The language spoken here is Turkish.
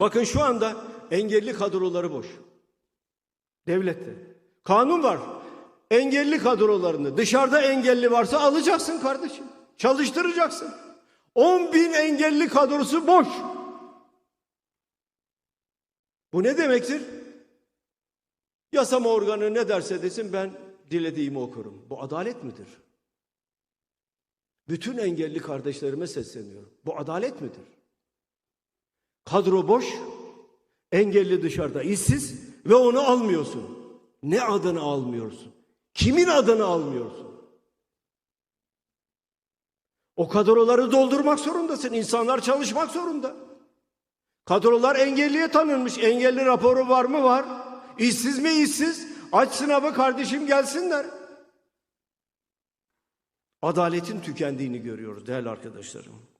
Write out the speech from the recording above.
Bakın şu anda engelli kadroları boş. Devlette. Kanun var. Engelli kadrolarını dışarıda engelli varsa alacaksın kardeşim. Çalıştıracaksın. 10 bin engelli kadrosu boş. Bu ne demektir? Yasama organı ne derse desin ben dilediğimi okurum. Bu adalet midir? Bütün engelli kardeşlerime sesleniyorum. Bu adalet midir? Kadro boş, engelli dışarıda işsiz ve onu almıyorsun. Ne adını almıyorsun? Kimin adını almıyorsun? O kadroları doldurmak zorundasın. İnsanlar çalışmak zorunda. Kadrolar engelliye tanınmış. Engelli raporu var mı? Var. İşsiz mi? İşsiz. Aç sınavı kardeşim gelsinler. Adaletin tükendiğini görüyoruz değerli arkadaşlarım.